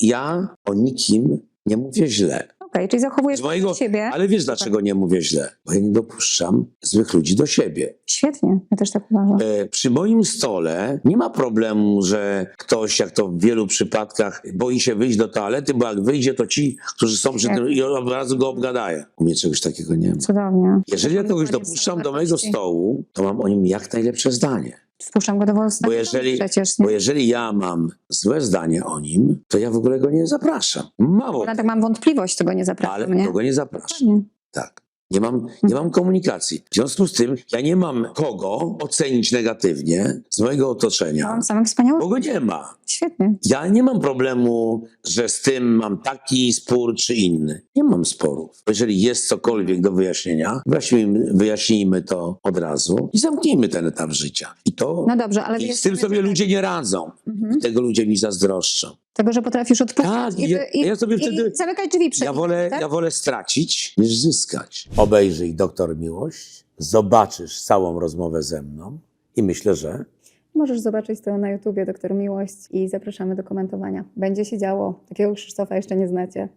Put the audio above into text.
ja o nikim nie mówię źle. Okej, czyli zachowujesz Z mojego, siebie. ale wiesz dlaczego nie mówię źle? Bo ja nie dopuszczam złych ludzi do siebie. Świetnie, ja też tak uważam. E, Przy moim stole nie ma problemu, że ktoś, jak to w wielu przypadkach, boi się wyjść do toalety, bo jak wyjdzie, to ci, którzy są przy Tak. tym, i od razu go obgadają. U mnie czegoś takiego nie ma. Cudownie. Jeżeli ja kogoś dopuszczam do mojego stołu, to mam o nim jak najlepsze zdanie. Wpuszczam go do Bo jeżeli, przecież, nie? bo jeżeli ja mam złe zdanie o nim, to ja w ogóle go nie zapraszam. Mało, Bo tak mam wątpliwość, to go nie zapraszam, ale nie? to go nie zapraszam. Tak. Nie mam, nie mam komunikacji. W związku z tym ja nie mam kogo ocenić negatywnie z mojego otoczenia, mam same wspaniałe. bo go nie ma. Świetnie. Ja nie mam problemu, że z tym mam taki spór czy inny. Nie mam sporów. Jeżeli jest cokolwiek do wyjaśnienia, wyjaśnijmy, wyjaśnijmy to od razu i zamknijmy ten etap życia. I to No dobrze, ale i z tym sobie ludzie nie radzą. Mhm. Tego ludzie mi zazdroszczą. Tego, że potrafisz odpuścić Tak, i, ja- i, ja sobie i wtedy- zamykać drzwi przed Ja wolę, tak? ja wolę stracić niż zyskać. Obejrzyj Doktor Miłość, zobaczysz całą rozmowę ze mną i myślę, że Możesz zobaczyć to na YouTubie Doktor Miłość i zapraszamy do komentowania. Będzie się działo. Takiego Krzysztofa jeszcze nie znacie.